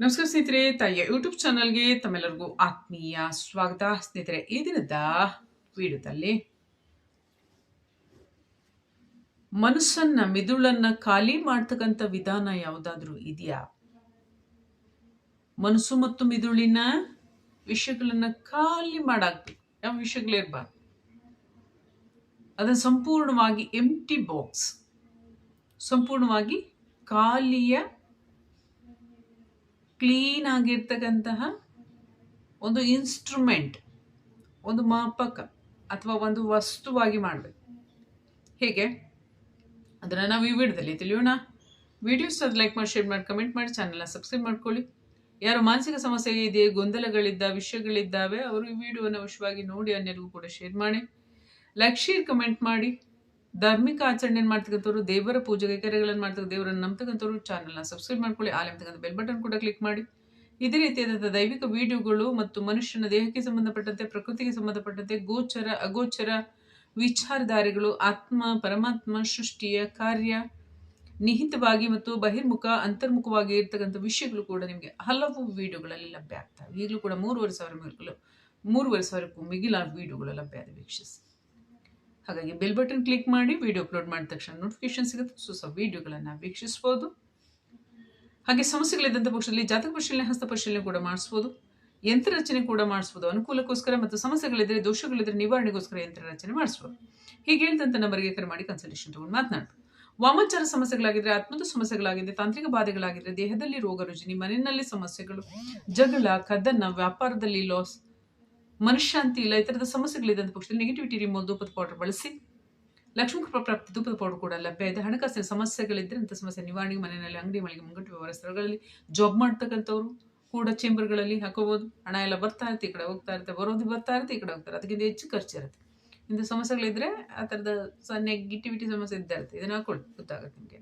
ನಮಸ್ಕಾರ ಸ್ನೇಹಿತರೆ, ತಾಯಿಯ ಯೂಟ್ಯೂಬ್ ಚಾನಲ್ಗೆ ತಮ್ಮೆಲ್ಲರಿಗೂ ಆತ್ಮೀಯ ಸ್ವಾಗತ. ಸ್ನೇಹಿತರೆ, ಈ ದಿನದ ವಿಡಿಯೋದಲ್ಲಿ ಮನಸ್ಸನ್ನ ಮಿದುಳನ್ನ ಖಾಲಿ ಮಾಡ್ತಕ್ಕಂಥ ವಿಧಾನ ಯಾವುದಾದ್ರೂ ಇದೆಯಾ? ಮನಸ್ಸು ಮತ್ತು ಮಿದುಳಿನ ವಿಷಯಗಳನ್ನ ಖಾಲಿ ಮಾಡಾಕ್ಬೇಕು ಯಾವ ವಿಷಯಗಳಿರ್ಬಾರ್ದು ಅದನ್ನು ಸಂಪೂರ್ಣವಾಗಿ ಎಂಟಿ ಬಾಕ್ಸ್ ಸಂಪೂರ್ಣವಾಗಿ ಖಾಲಿಯ ಕ್ಲೀನ್ ಆಗಿರ್ತಕ್ಕಂತಹ ಒಂದು ಇನ್ಸ್ಟ್ರೂಮೆಂಟ್ ಒಂದು ಮಾಪಕ ಅಥವಾ ಒಂದು ವಸ್ತುವಾಗಿ ಮಾಡಬೇಕು. ಹೇಗೆ? ಅದನ್ನು ನಾವು ಈ ವಿಡಿಯೋದಲ್ಲಿ ತಿಳಿಯೋಣ. ವಿಡಿಯೋಸ್ ಅದು ಲೈಕ್ ಮಾಡಿ ಶೇರ್ ಮಾಡಿ ಕಮೆಂಟ್ ಮಾಡಿ ಚಾನಲ್ನ ಸಬ್ಸ್ಕ್ರೈಬ್ ಮಾಡ್ಕೊಳ್ಳಿ. ಯಾರು ಮಾನಸಿಕ ಸಮಸ್ಯೆ ಇದೆ, ಗೊಂದಲಗಳಿದ್ದ, ವಿಷಯಗಳಿದ್ದಾವೆ, ಅವರು ಈ ವಿಡಿಯೋನ ಅವಶ್ಯವಾಗಿ ನೋಡಿ, ಅನ್ಯರಿಗೂ ಕೂಡ ಶೇರ್ ಮಾಡಿ. ಲೈಕ್ ಶೇರ್ ಕಮೆಂಟ್ ಮಾಡಿ. ಧಾರ್ಮಿಕ ಆಚರಣೆ ಮಾಡ್ತಕ್ಕಂಥವ್ರು ದೇವರ ಪೂಜೆ ಕೈಕಾರ್ಯಗಳನ್ನು ಮಾಡ್ತಕ್ಕ ದೇವರನ್ನು ನಂಬ್ತಕ್ಕಂಥವ್ರು ಚಾನಲ್ನ ಸಬ್ಸ್ಕ್ರೈಬ್ ಮಾಡ್ಕೊಳ್ಳಿ. ಆಲ್ ಎಂಬತಕ್ಕಂಥ ಬೆಲ್ ಬಟನ್ ಕೂಡ ಕ್ಲಿಕ್ ಮಾಡಿ. ಇದೇ ರೀತಿಯಾದಂಥ ದೈವಿಕ ವಿಡಿಯೋಗಳು ಮತ್ತು ಮನುಷ್ಯನ ದೇಹಕ್ಕೆ ಸಂಬಂಧಪಟ್ಟಂತೆ, ಪ್ರಕೃತಿಗೆ ಸಂಬಂಧಪಟ್ಟಂತೆ ಗೋಚರ, ಅಗೋಚರ ವಿಚಾರಧಾರೆಗಳು ಆತ್ಮ, ಪರಮಾತ್ಮ, ಸೃಷ್ಟಿಯ ಕಾರ್ಯ ನಿಹಿತವಾಗಿ ಮತ್ತು ಬಹಿರ್ಮುಖ, ಅಂತರ್ಮುಖವಾಗಿ ಇರ್ತಕ್ಕಂಥ ವಿಷಯಗಳು ಕೂಡ ನಿಮಗೆ ಹಲವು ವಿಡಿಯೋಗಳಲ್ಲಿ ಲಭ್ಯ ಆಗ್ತವೆ. ಈಗಲೂ ಕೂಡ ಮೂರುವರೆ ಸಾವಿರ ಮಿಗಿಲು ಮೂರುವರೆ ಸಾವಿರಕ್ಕೂ ಮಿಗಿಲಾದ ವಿಡಿಯೋಗಳು ಲಭ್ಯ ಇದೆ ವೀಕ್ಷಿಸಿ. ಹಾಗಾಗಿ ಬೆಲ್ ಬಟನ್ ಕ್ಲಿಕ್ ಮಾಡಿ ವಿಡಿಯೋ ಅಪ್ಲೋಡ್ ಮಾಡಿದ ತಕ್ಷಣ ನೋಟಿಫಿಕೇಶನ್ ಸಿಗುತ್ತೆ. ಸೊ ಸೊ ವಿಡಿಯೋಗಳನ್ನು ವೀಕ್ಷಿಸ್ಬೋದು. ಹಾಗೆ ಸಮಸ್ಯೆಗಳಿದ್ದಂಥ ಪಕ್ಷದಲ್ಲಿ ಜಾತಕ ಪರಿಶೀಲನೆ, ಹಸ್ತ ಪರಿಶೀಲನೆ ಕೂಡ ಮಾಡಿಸ್ಬೋದು. ಯಂತ್ರ ರಚನೆ ಕೂಡ ಮಾಡಿಸ್ಬೋದು. ಅನುಕೂಲಕ್ಕೋಸ್ಕರ ಮತ್ತು ಸಮಸ್ಯೆಗಳಿದ್ದರೆ ದೋಷಗಳಿದ್ದರೆ ನಿವಾರಣೆಗೋಸ್ಕರ ಯಂತ್ರ ರಚನೆ ಮಾಡಿಸ್ಬೋದು. ಹೀಗೆ ಹೇಳಿದಂಥ ನಂಬರ್ಗೆ ಕರೆ ಮಾಡಿ ಕನ್ಸಲ್ಟೇಷನ್ ತಗೊಂಡು ಮಾತನಾಡ್ಬೋದು. ವಾಮಾಚಾರ ಸಮಸ್ಯೆಗಳಾಗಿದ್ದರೆ ಆತ್ಮದ ಸಮಸ್ಯೆಗಳಾಗಿದ್ದರೆ ತಾಂತ್ರಿಕ ಬಾಧೆಗಳಾಗಿದ್ದರೆ ದೇಹದಲ್ಲಿ ರೋಗ ರುಜಿನಿ, ಮನೆಯಲ್ಲಿ ಸಮಸ್ಯೆಗಳು, ಜಗಳ, ಕದನ, ವ್ಯಾಪಾರದಲ್ಲಿ ಲಾಸ್ ಮನಃಶಾಂತಿ ಇಲ್ಲ, ಈ ಥರದ ಅಂತ ಪಕ್ಷದಲ್ಲಿ ನೆಗೆಟಿವಿಟಿ ರಿಮೋಲ್ ಧೂಪದ ಪೌಡರ್ ಬಳಸಿ, ಲಕ್ಷ್ಮೀ ಕೃಪಾ ಪ್ರಾಪ್ತಿ ಧೂಪದ ಪೌಡರ್ ಕೂಡ ಲಭ್ಯ ಇದೆ. ಹಣಕಾಸಿನ ಸಮಸ್ಯೆಗಳಿದ್ದರೆ ಅಂಥ ಸಮಸ್ಯೆ ನಿವಾರಣೆಗೆ ಮನೆಯಲ್ಲಿ, ಅಂಗಡಿ ಮಳಿಗೆ, ಮುಂಗಟ್ಟು ವ್ಯವಹಾರ ಸ್ಥಳಗಳಲ್ಲಿ ಜಾಬ್ ಮಾಡ್ತಕ್ಕಂಥವ್ರು ಕೂಡ ಚೇಂಬರ್ಗಳಲ್ಲಿ ಹಾಕೋಬೋದು. ಹಣ ಎಲ್ಲ ಬರ್ತಾ ಇರುತ್ತೆ, ಈ ಕಡೆ ಹೋಗ್ತಾ ಇರುತ್ತೆ, ಬರೋದು ಬರ್ತಾ ಇರುತ್ತೆ, ಈ ಕಡೆ ಹೋಗ್ತಾರೆ ಅದಕ್ಕಿಂತ ಹೆಚ್ಚು ಖರ್ಚಿರುತ್ತೆ ಇಂಥ ಸಮಸ್ಯೆಗಳಿದ್ರೆ ಆ ಥರದ ನೆಗೆಟಿವಿಟಿ ಸಮಸ್ಯೆ ಇದ್ದೇ ಇರುತ್ತೆ. ಇದನ್ನು ಹಾಕೊಳ್ಳಿ, ಗೊತ್ತಾಗುತ್ತೆ ನಿಮಗೆ.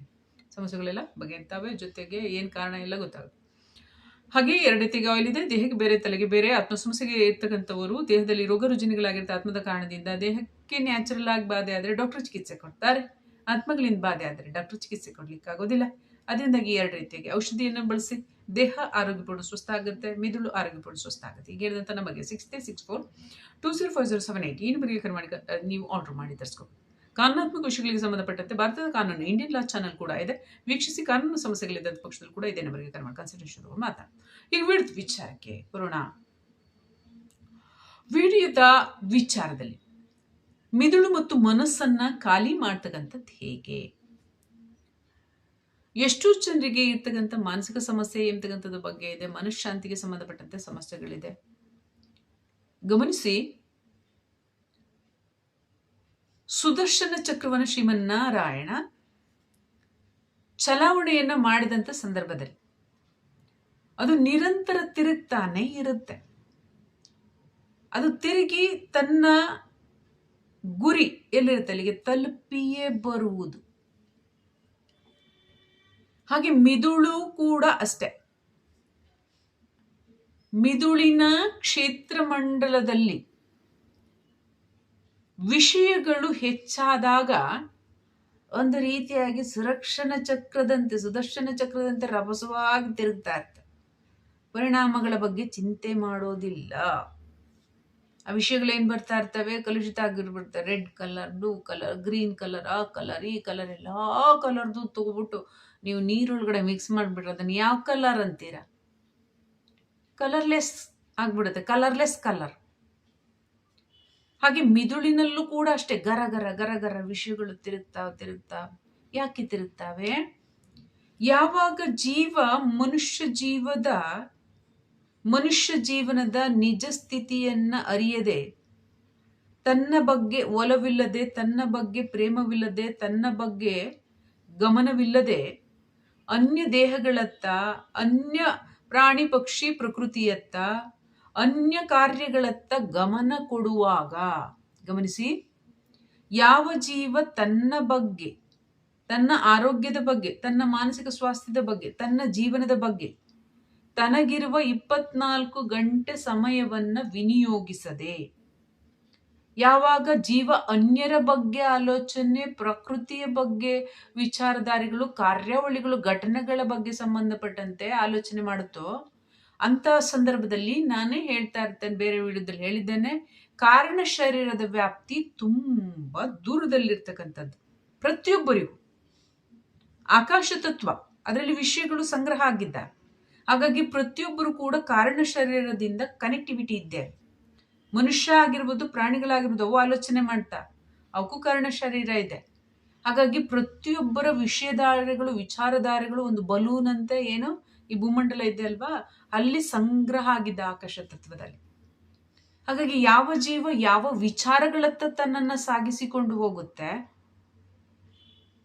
ಸಮಸ್ಯೆಗಳೆಲ್ಲ ಬಗೆಹರಿತಾವೆ, ಜೊತೆಗೆ ಏನು ಕಾರಣ ಎಲ್ಲ ಗೊತ್ತಾಗುತ್ತೆ. ಹಾಗೆ ಎರಡು ಆಯಿಲ್ ಇದೆ. ದೇಹಕ್ಕೆ ಬೇರೆ ತಲೆಗೆ ಬೇರೆ ಆತ್ಮ ಸಮಸ್ಯೆಗೆ ಇರ್ತಕ್ಕಂಥವರು ದೇಹದಲ್ಲಿ ರೋಗ ರುಜಿನಗಳಾಗಿರುತ್ತೆ ಆತ್ಮದ ಕಾರಣದಿಂದ. ದೇಹಕ್ಕೆ ನ್ಯಾಚುರಲ್ ಆಗಿ ಬಾಧೆ ಆದರೆ ಡಾಕ್ಟರ್ ಚಿಕಿತ್ಸೆ ಕೊಡ್ತಾರೆ. ಆತ್ಮಗಳಿಂದ ಬಾಧೆ ಆದರೆ ಡಾಕ್ಟರ್ ಚಿಕಿತ್ಸೆ ಕೊಡ್ಲಿಕ್ಕೆ ಆಗೋದಿಲ್ಲ. ಅದರಿಂದಾಗಿ ಎರಡು ರೀತಿಯಾಗಿ ಔಷಧಿಯನ್ನು ಬಳಸಿ ದೇಹ ಆರೋಗ್ಯಪೂರ್ಣ ಸ್ವಸ್ಥ ಆಗುತ್ತೆ, ಮಿದುಳು ಆರೋಗ್ಯಪೂರ್ಣ ಸ್ವಸ್ಥ ಆಗುತ್ತೆ. ಈಗ ಹೇಳಿದಂಥ ನಮಗೆ six three six four two zero five zero seven eight ಈ ನಂಬರಿಗೆ ಕರೆ ಮಾಡಿ, ನೀವು ಆರ್ಡರ್ ಮಾಡಿ ತರಿಸ್ಕೋಬೇಕು ಕಾನೂನಾತ್ಮಕ ವಿಷಯಗಳಿಗೆ ಸಂಬಂಧಪಟ್ಟಂತೆ ಭಾರತದ ಕಾನೂನು ಇಂಡಿಯನ್ ಲಾ ಚಾನಲ್ ಕೂಡ ಇದೆ. ವೀಕ್ಷಿಸಿ ಕಾನೂನು ಸಮಸ್ಯೆಗಳಿದ್ದಂಥ ಪಕ್ಷದಲ್ಲಿ ಕೂಡ ಇದೇ. ನಂಬರ್ಗೆ ಕರೆ ಮಾಡಿ ಕನ್ಸಲ್ಟೇಷನ್ ಮಾತಾಡ ಈಗ ವಿಡಿಯೋದ ವಿಚಾರಕ್ಕೆ ಬರೋಣ. ವಿಡಿಯೋದ ವಿಚಾರದಲ್ಲಿ ಮಿದುಳು ಮತ್ತು ಮನಸ್ಸನ್ನ ಖಾಲಿ ಮಾಡ್ತಕ್ಕಂಥದ್ದು ಹೇಗೆ? ಎಷ್ಟು ಜನರಿಗೆ ಇರ್ತಕ್ಕಂಥ ಮಾನಸಿಕ ಸಮಸ್ಯೆ ಎಂಬತಕ್ಕಂಥದ್ದು ಬಗ್ಗೆ ಇದೆ, ಮನಃಶಾಂತಿಗೆ ಸಂಬಂಧಪಟ್ಟಂತೆ ಸಮಸ್ಯೆಗಳಿದೆ. ಗಮನಿಸಿ ಸುದರ್ಶನ ಚಕ್ರವನ ಶ್ರೀಮನ್ನಾರಾಯಣ ಚಲಾವಣೆಯನ್ನ ಮಾಡಿದಂಥ ಸಂದರ್ಭದಲ್ಲಿ. ಅದು ನಿರಂತರ ತಿರುಗ್ತಾನೆ ಇರುತ್ತೆ. ಅದು ತಿರುಗಿ ತನ್ನ ಗುರಿ ಎಲ್ಲಿರುತ್ತೆ? ಅಲ್ಲಿಗೆ ತಲುಪಿಯೇ ಬರುವುದು. ಹಾಗೆ ಮಿದುಳು ಕೂಡ ಅಷ್ಟೆ. ಮಿದುಳಿನ ಕ್ಷೇತ್ರಮಂಡಲದಲ್ಲಿ ವಿಷಯಗಳು ಹೆಚ್ಚಾದಾಗ ಒಂದು ರೀತಿಯಾಗಿ ಸುರಕ್ಷಣ ಚಕ್ರದಂತೆ, ಸುದರ್ಶನ ಚಕ್ರದಂತೆ ರಭಸವಾಗಿ ತಿರುಗ್ತಾ ಪರಿಣಾಮಗಳ ಬಗ್ಗೆ ಚಿಂತೆ ಮಾಡೋದಿಲ್ಲ. ಆ ವಿಷಯಗಳೇನು ಬರ್ತಾ ಇರ್ತವೆ? ಕಲುಷಿತ ಆಗಿರ್ಬಿಡ್ತವೆ red colour, blue colour, green colour, ಆ ಕಲರ್, ಈ ಕಲರ್, ಎಲ್ಲ ಕಲರ್ದು ತಗೋಬಿಟ್ಟು ನೀವು ನೀರೊಳಗಡೆ ಮಿಕ್ಸ್ ಮಾಡಿಬಿಟ್ರೆ ಅದನ್ನು ಯಾವ ಕಲರ್ ಅಂತೀರ? ಕಲರ್ಲೆಸ್ ಆಗ್ಬಿಡುತ್ತೆ. ಕಲರ್ಲೆಸ್ ಕಲರ್ ಹಾಗೆ ಮಿದುಳಿನಲ್ಲೂ ಕೂಡ ಅಷ್ಟೇ ಗರ ಗರ ಗರ ಗರ ವಿಷಯಗಳು ತಿರುತ್ತಾ ತಿರುತ್ತಾ ಯಾಕೆ ತಿರುಗ್ತಾವೆ? ಯಾವಾಗ ಜೀವ ಮನುಷ್ಯ ಜೀವದ, ಮನುಷ್ಯ ಜೀವನದ ನಿಜ ಸ್ಥಿತಿಯನ್ನ ಅರಿಯದೆ, ತನ್ನ ಬಗ್ಗೆ ಒಲವಿಲ್ಲದೆ, ತನ್ನ ಬಗ್ಗೆ ಪ್ರೇಮವಿಲ್ಲದೆ, ತನ್ನ ಬಗ್ಗೆ ಗಮನವಿಲ್ಲದೆ ಅನ್ಯ ದೇಹಗಳತ್ತ, ಅನ್ಯ ಪ್ರಾಣಿ ಪಕ್ಷಿ ಪ್ರಕೃತಿಯತ್ತ ಅನ್ಯ ಕಾರ್ಯಗಳತ್ತ ಗಮನ ಕೊಡುವಾಗ, ಗಮನಿಸಿ, ಯಾವ ಜೀವ ತನ್ನ ಬಗ್ಗೆ, ತನ್ನ ಆರೋಗ್ಯದ ಬಗ್ಗೆ, ತನ್ನ ಮಾನಸಿಕ ಸ್ವಾಸ್ಥ್ಯದ ಬಗ್ಗೆ, ತನ್ನ ಜೀವನದ ಬಗ್ಗೆ, ತನಗಿರುವ ಇಪ್ಪತ್ನಾಲ್ಕು ಗಂಟೆ ಸಮಯವನ್ನು ವಿನಿಯೋಗಿಸದೆ, ಯಾವಾಗ ಜೀವ ಅನ್ಯರ ಬಗ್ಗೆ ಆಲೋಚನೆ, ಪ್ರಕೃತಿಯ ಬಗ್ಗೆ ವಿಚಾರಧಾರಿಗಳು, ಕಾರ್ಯಾವಳಿಗಳು, ಘಟನೆಗಳ ಬಗ್ಗೆ ಸಂಬಂಧಪಟ್ಟಂತೆ ಆಲೋಚನೆ ಮಾಡುತ್ತೋ ಅಂತ ಸಂದರ್ಭದಲ್ಲಿ ನಾನೇ ಹೇಳ್ತಾ ಇರ್ತೇನೆ, ಬೇರೆ ವಿಡಿಯೋದಲ್ಲಿ ಹೇಳಿದ್ದೇನೆ. ಕಾರಣ ಶರೀರದ ವ್ಯಾಪ್ತಿ ತುಂಬಾ ದೂರದಲ್ಲಿರ್ತಕ್ಕಂಥದ್ದು. ಪ್ರತಿಯೊಬ್ಬರಿಗೂ. ಆಕಾಶ ತತ್ವ, ಅದರಲ್ಲಿ ವಿಷಯಗಳು ಸಂಗ್ರಹ ಆಗಿದ್ದ. ಹಾಗಾಗಿ ಪ್ರತಿಯೊಬ್ಬರು ಕೂಡ ಕಾರಣ ಶರೀರದಿಂದ ಕನೆಕ್ಟಿವಿಟಿ ಇದ್ದೆ. ಮನುಷ್ಯ ಆಗಿರ್ಬೋದು, ಪ್ರಾಣಿಗಳಾಗಿರ್ಬೋದು, ಅವು ಆಲೋಚನೆ ಮಾಡ್ತಾ. ಅವಕ್ಕೂ ಕಾರಣ ಶರೀರ ಇದೆ. ಹಾಗಾಗಿ ಪ್ರತಿಯೊಬ್ಬರ ವಿಷಯಧಾರೆಗಳು, ವಿಚಾರಧಾರೆಗಳು ಒಂದು ಬಲೂನ್ ಅಂತ ಏನು ಈ ಭೂಮಂಡಲ ಇದೆ ಅಲ್ವಾ? ಅಲ್ಲಿ ಸಂಗ್ರಹ ಆಗಿದ್ದ ಆಕಾಶ ತತ್ವದಲ್ಲಿ. ಹಾಗಾಗಿ ಯಾವ ಜೀವ ಯಾವ ವಿಚಾರಗಳತ್ತ ತನ್ನನ್ನು ಸಾಗಿಸಿಕೊಂಡು ಹೋಗುತ್ತೆ?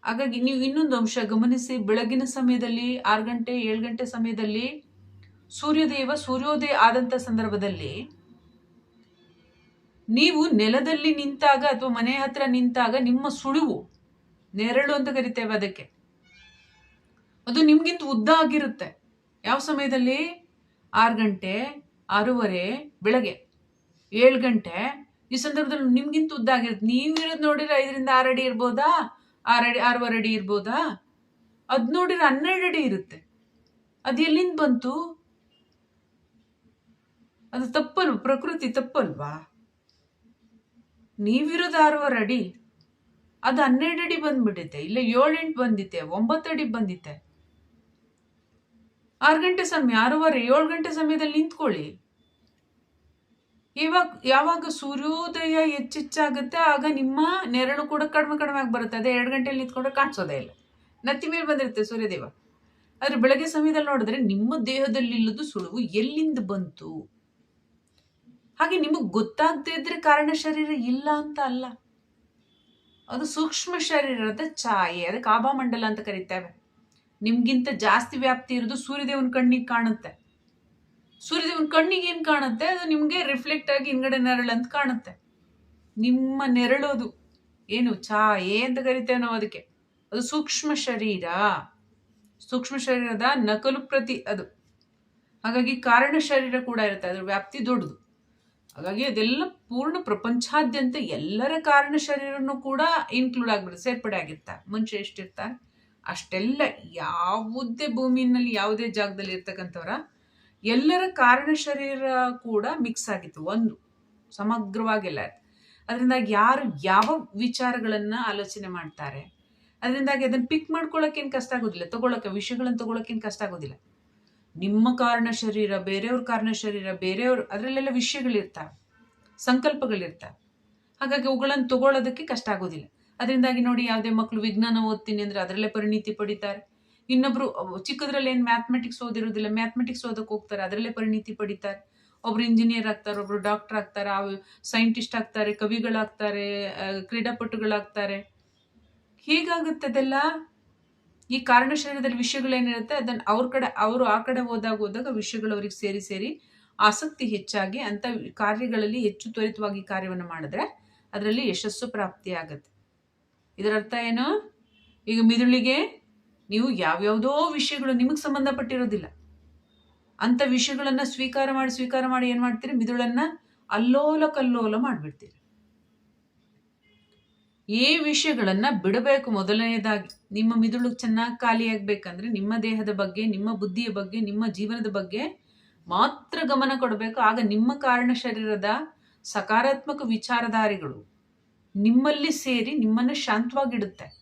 ಹಾಗಾಗಿ ನೀವು ಇನ್ನೊಂದು ಅಂಶ ಗಮನಿಸಿ, ಬೆಳಗಿನ ಸಮಯದಲ್ಲಿ, ಆರು ಗಂಟೆ, ಏಳು ಗಂಟೆ ಸಮಯದಲ್ಲಿ ಸೂರ್ಯದೇವ ಸೂರ್ಯೋದಯ ಆದಂತ ಸಂದರ್ಭದಲ್ಲಿ ನೀವು ನೆಲದಲ್ಲಿ ನಿಂತಾಗ ಅಥವಾ ಮನೆ ಹತ್ರ ನಿಂತಾಗ ನಿಮ್ಮ ಸುಳಿವು, ನೆರಳು ಅಂತ ಕರಿತೇವೆ ಅದಕ್ಕೆ. ಅದು ನಿಮ್ಗಿಂತ ಉದ್ದ ಆಗಿರುತ್ತೆ. ಯಾವ ಸಮಯದಲ್ಲಿ? ಆರು ಗಂಟೆ, ಆರೂವರೆ, ಬೆಳಗ್ಗೆ. ಏಳು ಗಂಟೆ. ಈ ಸಂದರ್ಭದಲ್ಲಿ ನಿಮ್ಗಿಂತ ಉದ್ದ ಆಗಿರುತ್ತೆ. ನೀವಿರೋದು ನೋಡಿದ್ರೆ ಐದರಿಂದ ಆರು ಅಡಿ ಇರ್ಬೋದಾ? ಆರು ಅಡಿ, ಆರೂವರೆ ಅಡಿ ಇರ್ಬೋದಾ? ಅದ್ ನೋಡಿದ್ರೆ ಹನ್ನೆರಡು ಅಡಿ ಇರುತ್ತೆ. ಅದು ಎಲ್ಲಿಂದ ಬಂತು? ಅದು ತಪ್ಪಲ್ವ? ಪ್ರಕೃತಿ ತಪ್ಪಲ್ವಾ? ನೀವಿರೋದು ಆರೂವರೆ ಅಡಿ. ಅದು ಹನ್ನೆರಡು ಅಡಿ ಬಂದ್ಬಿಟ್ಟಿದೆ ಇಲ್ಲ ಏಳೆಂಟು ಬಂದಿತ್ತೆ, ಒಂಬತ್ತು ಅಡಿ ಬಂದಿತ್ತೆ. ಆರು ಗಂಟೆ ಸಮಯ, ಆರೂವರೆ, ಏಳು ಗಂಟೆ ಸಮಯದಲ್ಲಿ ನಿಂತ್ಕೊಳ್ಳಿ. ಇವಾಗ, ಯಾವಾಗ ಸೂರ್ಯೋದಯ ಹೆಚ್ಚೆಚ್ಚಾಗುತ್ತೆ, ಆಗ ನಿಮ್ಮ ನೆರಳು ಕೂಡ ಕಡಿಮೆ ಕಡಿಮೆ ಆಗಿ ಬರುತ್ತೆ. ಅದೇ ಎರಡು ಗಂಟೆಯಲ್ಲಿ ನಿಂತ್ಕೊಂಡ್ರೆ ಕಾಣಿಸೋದೇ ಇಲ್ಲ. ನತ್ತಿ ಮೇಲೆ ಬಂದಿರುತ್ತೆ ಸೂರ್ಯದೇವ. ಆದರೆ ಬೆಳಗ್ಗೆ ಸಮಯದಲ್ಲಿ ನೋಡಿದ್ರೆ ನಿಮ್ಮ ದೇಹದಲ್ಲಿ ಇಲ್ಲದು ಸುಳುವು ಎಲ್ಲಿಂದ ಬಂತು? ಹಾಗೆ ನಿಮಗೆ ಗೊತ್ತಾಗದೇ ಇದ್ರೆ ಕಾರಣ ಶರೀರ ಇಲ್ಲ ಅಂತ ಅಲ್ಲ. ಅದು ಸೂಕ್ಷ್ಮ ಶರೀರದ ಛಾಯೆ, ಅದಕ್ಕೆ ಆಭಾಮಂಡಲ ಅಂತ ಕರಿತೇವೆ. ನಿಮ್ಗಿಂತ ಜಾಸ್ತಿ ವ್ಯಾಪ್ತಿ ಇರೋದು ಸೂರ್ಯದೇವನ ಕಣ್ಣಿಗೆ ಕಾಣುತ್ತೆ. ಸೂರ್ಯದೇವನ ಕಣ್ಣಿಗೆ ಏನು ಕಾಣುತ್ತೆ? ಅದು ನಿಮಗೆ ರಿಫ್ಲೆಕ್ಟ್ ಆಗಿ ಹಿಂಗಡೆ ನೆರಳು ಅಂತ ಕಾಣುತ್ತೆ. ನಿಮ್ಮ ನೆರಳು ಅದು ಏನು ಛಾಯೆ ಅಂತ ಕರಿತೇವೆ ನಾವು ಅದಕ್ಕೆ. ಅದು ಸೂಕ್ಷ್ಮ ಶರೀರ. ಸೂಕ್ಷ್ಮ ಶರೀರದ ನಕಲು ಪ್ರತಿ ಅದು. ಹಾಗಾಗಿ ಕಾರಣ ಶರೀರ ಕೂಡ ಇರುತ್ತೆ. ಅದ್ರ ವ್ಯಾಪ್ತಿ ದೊಡ್ಡದು. ಹಾಗಾಗಿ ಅದೆಲ್ಲ ಪೂರ್ಣ ಪ್ರಪಂಚಾದ್ಯಂತ ಎಲ್ಲರ ಕಾರಣ ಶರೀರನೂ ಕೂಡ ಇನ್ಕ್ಲೂಡ್ ಆಗ್ಬಿಡುತ್ತೆ, ಸೇರ್ಪಡೆ ಆಗಿರ್ತಾರೆ ಮನುಷ್ಯ ಎಷ್ಟಿರ್ತಾರೆ? ಅಷ್ಟೆಲ್ಲ ಯಾವುದೇ ಭೂಮಿನಲ್ಲಿ ಯಾವುದೇ ಜಾಗದಲ್ಲಿ ಇರ್ತಕ್ಕಂಥವ್ರ ಎಲ್ಲರ ಕಾರಣ ಶರೀರ ಕೂಡ ಮಿಕ್ಸ್ ಆಗಿತ್ತು, ಒಂದು ಸಮಗ್ರವಾಗಿಲ್ಲ ಅದರಿಂದಾಗಿ ಯಾರು ಯಾವ ವಿಚಾರಗಳನ್ನು ಆಲೋಚನೆ ಮಾಡ್ತಾರೆ, ಅದರಿಂದಾಗಿ ಅದನ್ನ ಪಿಕ್ ಮಾಡ್ಕೊಳ್ಳೋಕ್ಕೇನು ಕಷ್ಟ ಆಗೋದಿಲ್ಲ, ತಗೊಳಕ್ಕೆ, ವಿಷಯಗಳನ್ನು ತಗೊಳಕ್ಕೇನು ಕಷ್ಟ ಆಗೋದಿಲ್ಲ. ನಿಮ್ಮ ಕಾರಣ ಶರೀರ, ಬೇರೆಯವ್ರ ಕಾರಣ ಶರೀರ, ಬೇರೆಯವ್ರ ಅದರಲ್ಲೆಲ್ಲ ವಿಷಯಗಳಿರ್ತಾವೆ, ಸಂಕಲ್ಪಗಳಿರ್ತಾವೆ. ಹಾಗಾಗಿ ಅವುಗಳನ್ನು ತಗೊಳ್ಳೋದಕ್ಕೆ ಕಷ್ಟ ಆಗೋದಿಲ್ಲ. ಅದರಿಂದಾಗಿ ನೋಡಿ ಯಾವುದೇ ಮಕ್ಕಳು ವಿಜ್ಞಾನ ಓದ್ತೀನಿ ಅಂದರೆ ಅದರಲ್ಲೇ ಪರಿಣಿತಿ ಪಡಿತಾರೆ. ಇನ್ನೊಬ್ರು ಚಿಕ್ಕದ್ರಲ್ಲಿ ಏನು ಮ್ಯಾಥಮೆಟಿಕ್ಸ್ ಓದಿರೋದಿಲ್ಲ ಮ್ಯಾಥಮೆಟಿಕ್ಸ್ ಓದಕ್ಕೆ ಹೋಗ್ತಾರೆ, ಅದರಲ್ಲೇ ಪರಿಣಿತಿ ಪಡಿತಾರೆ. ಒಬ್ರು ಇಂಜಿನಿಯರ್ ಆಗ್ತಾರೆ, ಒಬ್ರು ಡಾಕ್ಟರ್ ಆಗ್ತಾರೆ ಆ ಸೈಂಟಿಸ್ಟ್ ಆಗ್ತಾರೆ, ಕವಿಗಳಾಗ್ತಾರೆ ಕ್ರೀಡಾಪಟುಗಳಾಗ್ತಾರೆ. ಹೀಗಾಗುತ್ತೆ ಅದೆಲ್ಲ? ಈ ಕಾರಣ ಶರೀರದಲ್ಲಿ ವಿಷಯಗಳೇನಿರುತ್ತೆ ಅದನ್ನು ಅವ್ರ ಕಡೆ, ಅವರು ಆ ಕಡೆ ಹೋದಾಗ ಹೋದಾಗ ವಿಷಯಗಳು ಅವ್ರಿಗೆ ಸೇರಿ ಸೇರಿ ಆಸಕ್ತಿ ಹೆಚ್ಚಾಗಿ ಅಂತ ಕಾರ್ಯಗಳಲ್ಲಿ ಹೆಚ್ಚು ತ್ವರಿತವಾಗಿ ಕಾರ್ಯವನ್ನು ಮಾಡಿದ್ರೆ ಅದರಲ್ಲಿ ಯಶಸ್ಸು ಪ್ರಾಪ್ತಿ ಇದರ ಅರ್ಥ ಏನು? ಈಗ ಮಿದುಳಿಗೆ ನೀವು ಯಾವ್ಯಾವುದೋ ವಿಷಯಗಳು ನಿಮಗೆ ಸಂಬಂಧಪಟ್ಟಿರೋದಿಲ್ಲ. ಅಂತ ವಿಷಯಗಳನ್ನು ಸ್ವೀಕಾರ ಮಾಡಿ ಸ್ವೀಕಾರ ಮಾಡಿ ಏನು ಮಾಡ್ತೀರಿ? ಮಿದುಳನ್ನು ಅಲ್ಲೋಲ ಕಲ್ಲೋಲ ಮಾಡಿಬಿಡ್ತೀರಿ. ಈ ವಿಷಯಗಳನ್ನ ಬಿಡಬೇಕು ಮೊದಲನೇದಾಗಿ. ನಿಮ್ಮ ಮಿದುಳು ಚೆನ್ನಾಗಿ ಖಾಲಿಯಾಗಬೇಕಂದ್ರೆ ನಿಮ್ಮ ದೇಹದ ಬಗ್ಗೆ, ನಿಮ್ಮ ಬುದ್ಧಿಯ ಬಗ್ಗೆ, ನಿಮ್ಮ ಜೀವನದ ಬಗ್ಗೆ ಮಾತ್ರ ಗಮನ ಕೊಡಬೇಕು. ಆಗ ನಿಮ್ಮ ಕಾರಣ ಶರೀರದ ಸಕಾರಾತ್ಮಕ ವಿಚಾರಧಾರೆಗಳು ನಿಮ್ಮಲ್ಲಿ ಸೇರಿ ನಿಮ್ಮನ್ನು ಶಾಂತವಾಗಿಡುತ್ತೆ.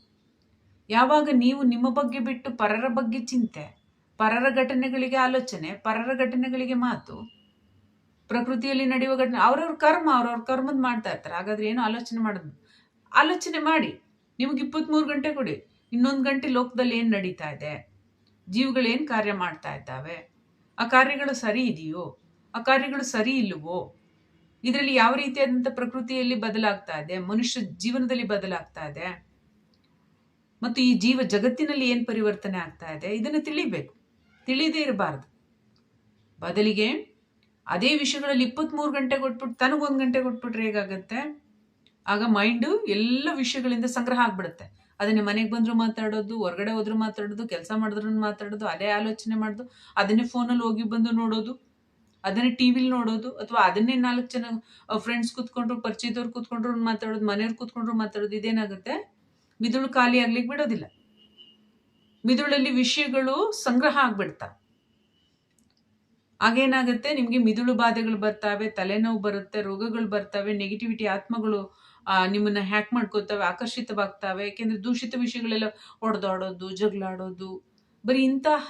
ಯಾವಾಗ ನೀವು ನಿಮ್ಮ ಬಗ್ಗೆ ಬಿಟ್ಟು ಪರರ ಬಗ್ಗೆ ಚಿಂತೆ, ಪರರ ಘಟನೆಗಳಿಗೆ ಆಲೋಚನೆ, ಪರರ ಘಟನೆಗಳಿಗೆ ಮಾತು, ಪ್ರಕೃತಿಯಲ್ಲಿ ನಡೆಯುವ ಘಟನೆ, ಅವ್ರವ್ರ ಕರ್ಮ, ಅವ್ರವ್ರ ಕರ್ಮದ ಮಾಡ್ತಾ ಇರ್ತಾರೆ. ಹಾಗಾದ್ರೆ ಏನು ಆಲೋಚನೆ ಮಾಡೋದು? ಆಲೋಚನೆ ಮಾಡಿ. ನಿಮಗೆ ಇಪ್ಪತ್ತ್ಮೂರು ಗಂಟೆ ಕೊಡಿ. ಇನ್ನೊಂದು ಗಂಟೆ ಲೋಕದಲ್ಲಿ ಏನು ನಡೀತಾ ಇದೆ? ಜೀವಗಳೇನು ಕಾರ್ಯ ಮಾಡ್ತಾ ಇದ್ದಾವೆ? ಆ ಕಾರ್ಯಗಳು ಸರಿ ಇದೆಯೋ? ಆ ಕಾರ್ಯಗಳು ಸರಿ ಇಲ್ಲವೋ? ಇದರಲ್ಲಿ ಯಾವ ರೀತಿಯಾದಂಥ ಪ್ರಕೃತಿಯಲ್ಲಿ ಬದಲಾಗ್ತಾ ಇದೆ, ಮನುಷ್ಯ ಜೀವನದಲ್ಲಿ ಬದಲಾಗ್ತಾ ಇದೆ, ಮತ್ತು ಈ ಜೀವ ಜಗತ್ತಿನಲ್ಲಿ ಏನು ಪರಿವರ್ತನೆ ಆಗ್ತಾ ಇದೆ, ಇದನ್ನು ತಿಳಿಬೇಕು. ತಿಳಿದೇ ಇರಬಾರ್ದು. ಬದಲಿಗೆ ಅದೇ ವಿಷಯಗಳಲ್ಲಿ ಇಪ್ಪತ್ತ್ಮೂರು ಗಂಟೆ ಕೊಟ್ಬಿಟ್ಟು ತನಗೊಂದು ಗಂಟೆ ಕೊಟ್ಬಿಟ್ರೆ ಹೇಗಾಗತ್ತೆ? ಆಗ ಮೈಂಡು ಎಲ್ಲ ವಿಷಯಗಳಿಂದ ಸಂಗ್ರಹ ಆಗ್ಬಿಡುತ್ತೆ. ಅದನ್ನೇ ಮನೆಗೆ ಬಂದರೂ ಮಾತಾಡೋದು, ಹೊರಗಡೆ ಹೋದ್ರು ಮಾತಾಡೋದು, ಕೆಲಸ ಮಾಡಿದ್ರು ಮಾತಾಡೋದು, ಅದೇ ಆಲೋಚನೆ ಮಾಡೋದು, ಅದನ್ನೇ ಫೋನಲ್ಲಿ ಹೋಗಿ ಬಂದು ನೋಡೋದು. ಅದನ್ನೇ ಟಿ ವಿಲಿ ನೋಡೋದು ಅಥವಾ ಅದನ್ನೇ ನಾಲ್ಕು ಜನ ಫ್ರೆಂಡ್ಸ್ ಕೂತ್ಕೊಂಡ್ರು, ಪರಿಚಯದವ್ರು ಕೂತ್ಕೊಂಡ್ರು ಮಾತಾಡೋದು, ಮನೆಯವ್ರು ಕೂತ್ಕೊಂಡ್ರು ಮಾತಾಡೋದು ಇದೇನಾಗುತ್ತೆ? ಮಿದುಳು ಖಾಲಿ ಆಗ್ಲಿಕ್ಕೆ ಬಿಡೋದಿಲ್ಲ. ಮಿದುಳಲ್ಲಿ ವಿಷಯಗಳು ಸಂಗ್ರಹ ಆಗ್ಬಿಡ್ತಾ. ಆಗೇನಾಗುತ್ತೆ ನಿಮಗೆ ಮಿದುಳು ಬಾಧೆಗಳು ಬರ್ತಾವೆ, ತಲೆನೋವು ಬರುತ್ತೆ, ರೋಗಗಳು ಬರ್ತವೆ ನೆಗೆಟಿವಿಟಿ ಆತ್ಮಗಳು ನಿಮ್ಮನ್ನ ಹ್ಯಾಕ್ ಮಾಡ್ಕೋತವೆ, ಆಕರ್ಷಿತವಾಗ್ತವೆ, ಯಾಕೆಂದ್ರೆ ದೂಷಿತ ವಿಷಯಗಳೆಲ್ಲ ಹೊಡೆದಾಡೋದು ಜಗಳಾಡೋದು ಬರೀ ಇಂತಹ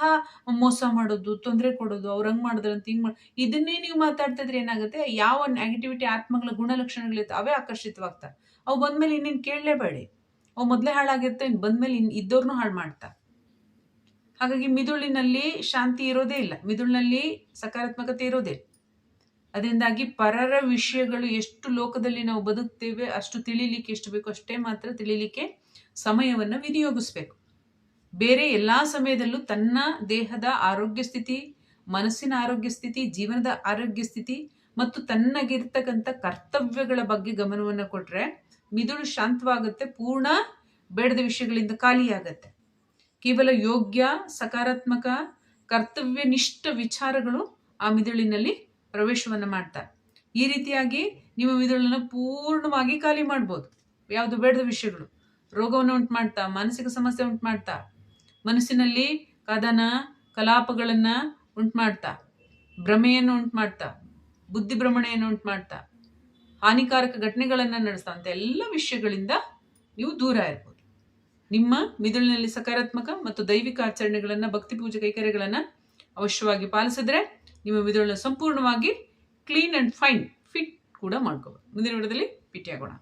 ಮೋಸ ಮಾಡೋದು, ತೊಂದರೆ ಕೊಡೋದು, ಅವ್ರು ಹಂಗ್ ಅಂತ ಹಿಂಗೆ ಮಾಡಿ ಇದನ್ನೇ ನೀವು ಮಾತಾಡ್ತಾ ಇದ್ರೆ ಏನಾಗುತ್ತೆ? ಯಾವ ನೆಗೆಟಿವಿಟಿ ಆತ್ಮಗಳ ಗುಣಲಕ್ಷಣಗಳಿರ್ತವೆ ಅವೇ ಆಕರ್ಷಿತವಾಗ್ತಾರೆ. ಅವು ಬಂದ್ಮೇಲೆ ಇನ್ನೇನು ಕೇಳಲೇಬೇಡಿ. ಅವು ಮೊದಲೇ ಹಾಳಾಗಿರುತ್ತೆ ಇನ್ನು ಬಂದ್ಮೇಲೆ ಇನ್ನು ಇದ್ದವ್ರನ್ನೂ ಹಾಳು ಮಾಡ್ತಾ ಹಾಗಾಗಿ ಮಿದುಳಿನಲ್ಲಿ ಶಾಂತಿ ಇರೋದೇ ಇಲ್ಲ. ಮಿದುಳಿನಲ್ಲಿ ಸಕಾರಾತ್ಮಕತೆ ಇರೋದೇ ಅದರಿಂದಾಗಿ ಪರರ ವಿಷಯಗಳು ಎಷ್ಟು ಲೋಕದಲ್ಲಿ ನಾವು ಬದುಕ್ತೇವೆ ಅಷ್ಟು ತಿಳಿಲಿಕ್ಕೆ ಎಷ್ಟು ಬೇಕೋ ಅಷ್ಟೇ ಮಾತ್ರ ತಿಳಿಲಿಕ್ಕೆ ಸಮಯವನ್ನು ವಿನಿಯೋಗಿಸ್ಬೇಕು. ಬೇರೆ ಎಲ್ಲ ಸಮಯದಲ್ಲೂ ತನ್ನ ದೇಹದ ಆರೋಗ್ಯ ಸ್ಥಿತಿ, ಮನಸ್ಸಿನ ಆರೋಗ್ಯ ಸ್ಥಿತಿ, ಜೀವನದ ಆರೋಗ್ಯ ಸ್ಥಿತಿ ಮತ್ತು ತನ್ನಗಿರ್ತಕ್ಕಂಥ ಕರ್ತವ್ಯಗಳ ಬಗ್ಗೆ ಗಮನವನ್ನು ಕೊಟ್ರೆ ಮಿದುಳು ಶಾಂತವಾಗುತ್ತೆ, ಪೂರ್ಣ ಬೇಡದ ವಿಷಯಗಳಿಂದ ಖಾಲಿಯಾಗತ್ತೆ. ಕೇವಲ ಯೋಗ್ಯ, ಸಕಾರಾತ್ಮಕ, ಕರ್ತವ್ಯನಿಷ್ಠ ವಿಚಾರಗಳು ಆ ಮಿದುಳಿನಲ್ಲಿ ಪ್ರವೇಶವನ್ನು ಮಾಡ್ತಾರೆ ಈ ರೀತಿಯಾಗಿ ನಿಮ್ಮ ಮಿದುಳನ್ನು ಪೂರ್ಣವಾಗಿ ಖಾಲಿ ಮಾಡ್ಬೋದು. ಯಾವುದು ಬೇಡದ ವಿಷಯಗಳು. ರೋಗವನ್ನು ಉಂಟು ಮಾಡ್ತಾ, ಮಾನಸಿಕ ಸಮಸ್ಯೆ ಉಂಟು ಮಾಡ್ತಾ ಮನಸ್ಸಿನಲ್ಲಿ ಕದನ ಕಲಾಪಗಳನ್ನು ಉಂಟು ಮಾಡ್ತಾ ಭ್ರಮೆಯನ್ನು ಉಂಟು ಮಾಡ್ತಾ ಬುದ್ಧಿ ಭ್ರಮಣೆಯನ್ನು ಉಂಟು ಮಾಡ್ತಾ ಹಾನಿಕಾರಕ ಘಟನೆಗಳನ್ನು ನಡೆಸ್ತಾ ಅಂತ ಎಲ್ಲ ವಿಷಯಗಳಿಂದ ನೀವು ದೂರ ಇರ್ಬೋದು. ನಿಮ್ಮ ಮಿದುಳಿನಲ್ಲಿ ಸಕಾರಾತ್ಮಕ ಮತ್ತು ದೈವಿಕ ಆಚರಣೆಗಳನ್ನು, ಭಕ್ತಿ ಪೂಜೆ ಕೈಕರ್ಯಗಳನ್ನು ಅವಶ್ಯವಾಗಿ ಪಾಲಿಸಿದ್ರೆ ನಿಮ್ಮ ಮಿದುಳನ್ನು ಸಂಪೂರ್ಣವಾಗಿ ಕ್ಲೀನ್ ಆ್ಯಂಡ್ ಫೈನ್ ಫಿಟ್ ಕೂಡ ಮಾಡ್ಕೋಬೋದು. ಮುಂದಿನ ವಿಡಿಯೋದಲ್ಲಿ ಭೇಟಿಯಾಗೋಣ.